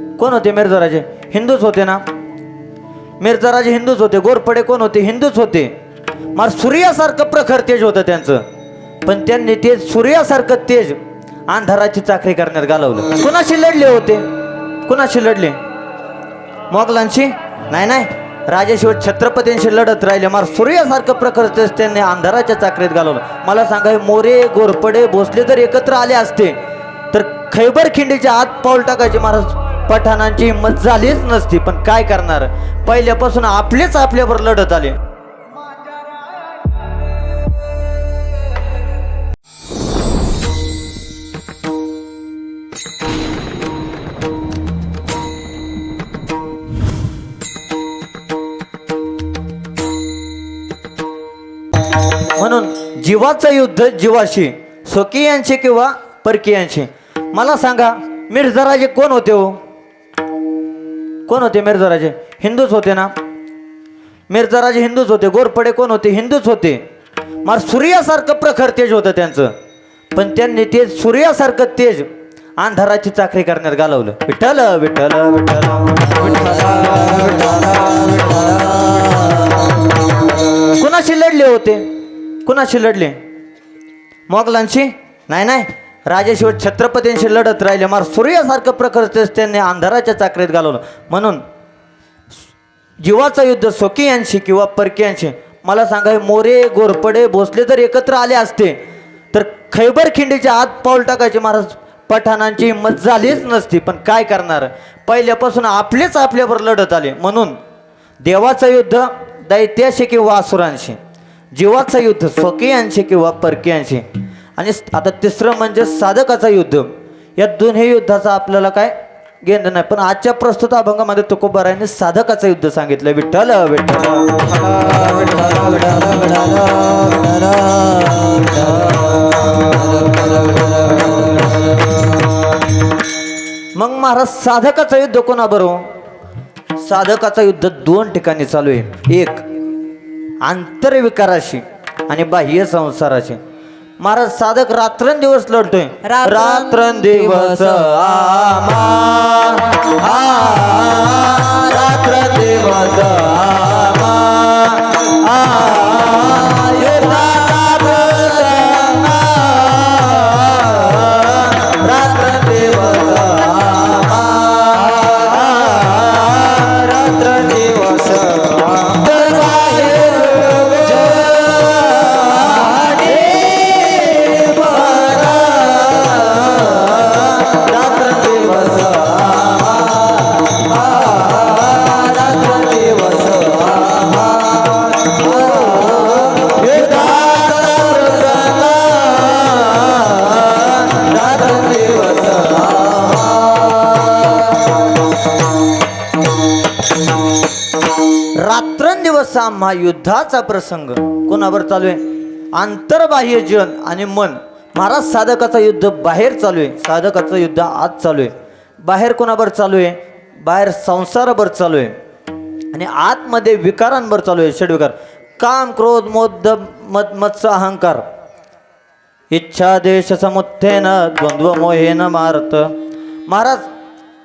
कोण होते मिर्झाराजे? हिंदूच होते ना? मिर्झाराजे हिंदूच होते. गोरपडे कोण होते? हिंदूच होते. मार सूर्यासारखं प्रखर तेज होतं त्यांचं. पण त्यांनी ते सूर्यासारखं तेज अंधाराची चाकरी करण्यात घालवलं. कुणाशी लढले होते? कुणाशी लढले? मोगलांशी? नाही नाही. राजेशिवाय छत्रपतींशी लढत राहिले. मार सूर्यासारखं प्रखर तेज त्यांनी अंधाराच्या चाकरीत घालवलं. मला सांगा हे मोरे गोरपडे भोसले जर एकत्र आले असते तर खैबर खिंडीच्या आत पाऊल टाकायचे महाराज. पठाणांची हिंमत झालीच नसती पण काय करणार? पहिल्यापासून आपलेच आपल्यावर लढत आले. म्हणून जीवाचं युद्ध जीवाशी स्वकीयांशी किंवा परकीयांशी. मला सांगा मिर्झाराजे कोण होते हो? कोण होते मिर्झाराजे हिंदूच होते ना? मिर्झाराजे हिंदूच होते. गोरपडे कोण होते? हिंदूच होते. मार सूर्यासारखं प्रखर तेज होतं त्यांचं. पण त्यांनी ते सूर्यासारखं तेज अंधाराची चाकरी करण्यात घालवलं. विठ्ठल विठ्ठल विठ्ठल. कुणाशी लढले होते? कुणाशी लढले? मोगलांशी? नाही नाही. राजाशिवाय छत्रपतींशी लढत राहिले. मार सूर्यासारखं प्रखर त्यांनी अंधाराच्या चाकरीत घालवलं. म्हणून जीवाचं युद्ध स्वकीयांशी किंवा परकीयांशी मला सांगा मोरे गोरपडे भोसले जर एकत्र आले असते तर खैबर खिंडीच्या आत पाऊल टाकायचे महाराज पठाणांची हिंमत झालीच नसती. पण काय करणार? पहिल्यापासून आपलेच आपल्यावर लढत आले. म्हणून देवाचं युद्ध दैत्याशी किंवा असुरांशी जीवाचं युद्ध स्वकीयांशी किंवा परकीयांशी आणि आता तिसरं म्हणजे साधकाचं युद्ध. या दोन्ही युद्धाचा आपल्याला काय घेणं नाही. पण आजच्या प्रस्तुत अभंगामध्ये तुकोबारायने साधकाचं युद्ध सांगितलं. विठ्ठल विठ्ठल. मग महाराज साधकाचं युद्ध कोणा बरोबर हो? साधकाचं युद्ध दोन ठिकाणी चालू आहे. एक आंतरविकाराशी आणि बाह्य संसाराशी. महाराज साधक रात्रंदिवस लढतोय रात्रंदिवस आमा आ, रात्रंदिवस आमा रात्रंदिवस आम्हा युद्धाचा प्रसंग. कोणावर चालू आहे? आंतरबाह्य जन आणि मन. महाराज साधकाचं युद्ध बाहेर चालू आहे. साधकाचं युद्ध आत चालू आहे. बाहेर कोणावर चालू आहे? बाहेर संसारावर चालू आहे. आणि आतमध्ये विकारांवर चालू आहे. षडविकार काम क्रोध मोद मद मत्स अहंकार. इच्छा देश समुत्थेन द्वंद्व मोहेन मारत. महाराज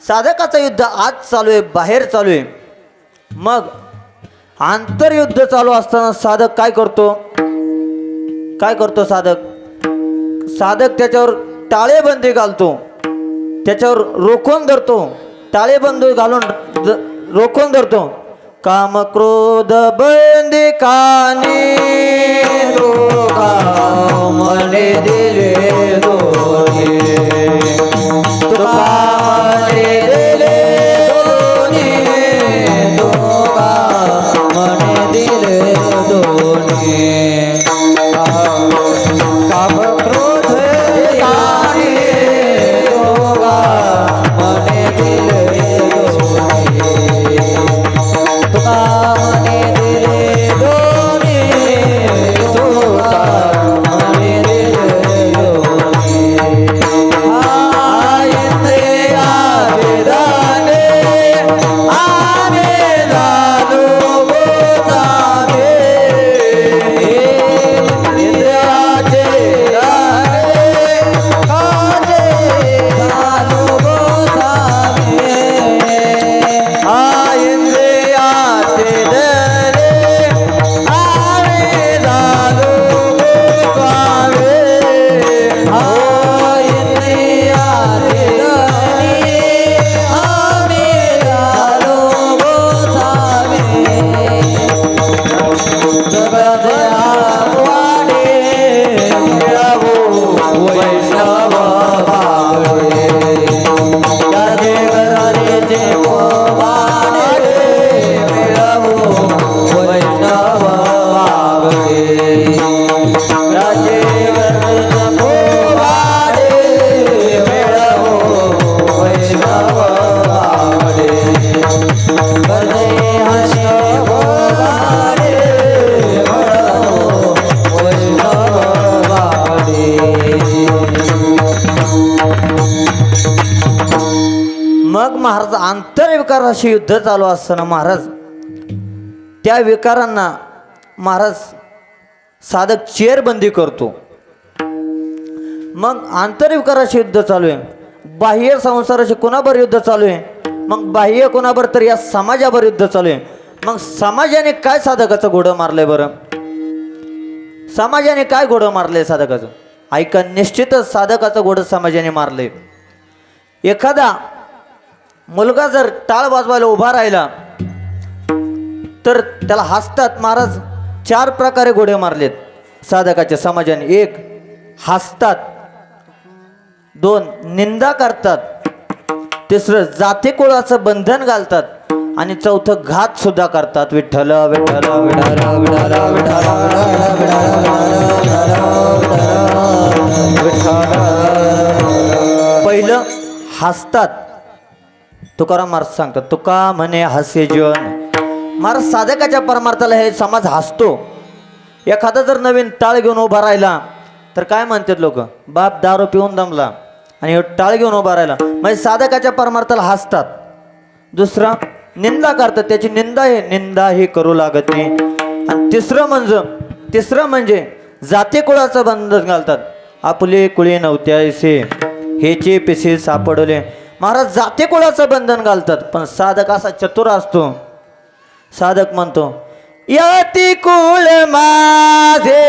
साधकाचं युद्ध आज चालू आहे. बाहेर चालू आहे. मग आंतरयुद्ध चालू असताना साधक काय करतो? काय करतो साधक? साधक त्याच्यावर टाळेबंदी घालतो. त्याच्यावर रोखून धरतो. टाळेबंदी घालून रोखून धरतो. काम क्रोध बंदी कानी दोघा मने दिले दोन्ही. आंतरविकाराशी युद्ध चालू असताना महाराज त्या विकारांना महाराज साधक चेअरबंदी करतो. मग आंतरविकाराशी युद्ध चालू आहे. बाह्य संसाराचे कोणाबर युद्ध चालू आहे? मग बाह्य कोणाबर तर या समाजावर युद्ध चालू आहे. मग समाजाने काय साधकाचं घोडं मारलंय बरं? समाजाने काय घोडं मारलंय साधकाचं? ऐका निश्चितच साधकाचं घोडं समाजाने मारलंय. एखादा मुलगा जर टाळ वाजवायला उभा राहिला तर त्याला हसतात महाराज चार प्रकारे घोडे मारलेत साधकाच्या समाजाने एक हसतात दोन निंदा करतात तिसरं जाते कुळाचं बंधन घालतात आणि चौथं घात सुद्धा करतात विठ्ठल विठ्ठल विठ्ठल विठ्ठल विठ्ठल पहिलं हसतात तुकाराम महाराज सांगतात तुका म्हणे हास्य जीवन. महाराज साधकाच्या परमार्थाला हे समाज हसतो. एखादा जर नवीन टाळ घेऊन उभा राहिला तर काय म्हणतात लोक? बाप दारू पिऊन दमला आणि टाळ घेऊन उभा राहिला. म्हणजे साधकाच्या परमार्थाला हसतात. दुसरं निंदा करतात. त्याची निंदा हे निंदा ही करू लागत नाही. आणि तिसरं म्हणजे तिसरं म्हणजे जाती कुळाचं बंधन घालतात. आपले कुळी नव्हत्यासे हेचे पिसे सापडले महाराज जाते कुळाचं बंधन घालतात? पण साधक असा चतुर असतो. साधक म्हणतो यती कुळ माझे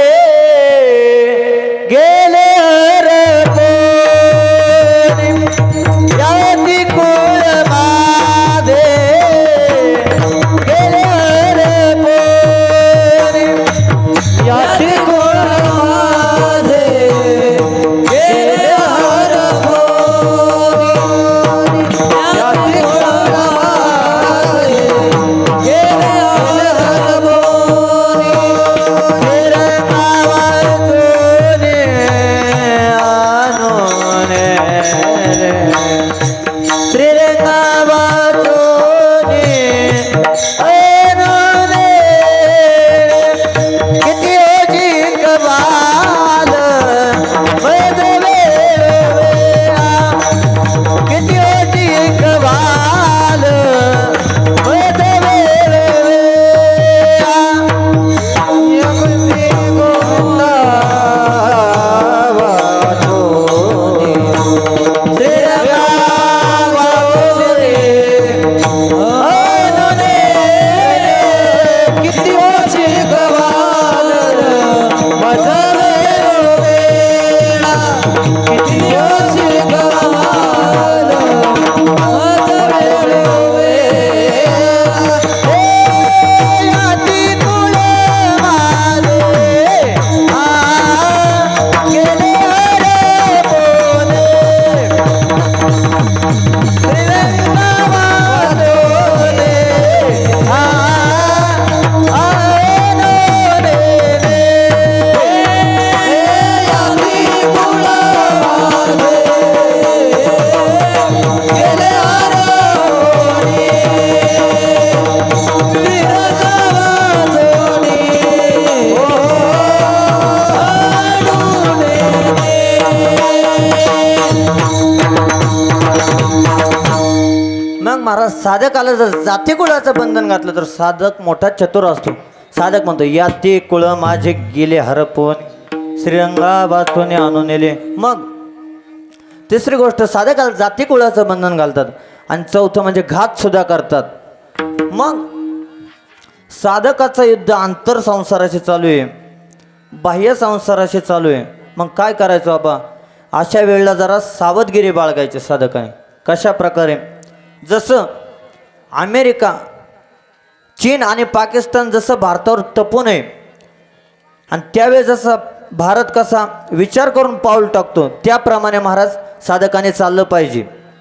गेले साधकाला जर जाती कुळाचं बंधन घातलं तर साधक मोठा चतुर असतो. साधक म्हणतो या ते कुळ माझे गेले हरपून श्रीरंगा वाचून आणून नेले. मग तिसरी गोष्ट साधकाला जाती कुळाचं बंधन घालतात आणि चौथं म्हणजे घात सुद्धा करतात. मग साधकाचं युद्ध आंतर संसाराशी चालू आहे. बाह्य संसाराशी चालू आहे. मग काय करायचं बाबा? अशा वेळेला जरा सावधगिरी बाळगायची साधकाने. कशा प्रकारे? जसं अमेरिका चीन आणि पाकिस्तान जसं भारतावर तपून आहे आणि त्यावेळेस जसा भारत कसा विचार करून पाऊल टाकतो त्याप्रमाणे महाराज साधकाने चाललं पाहिजे.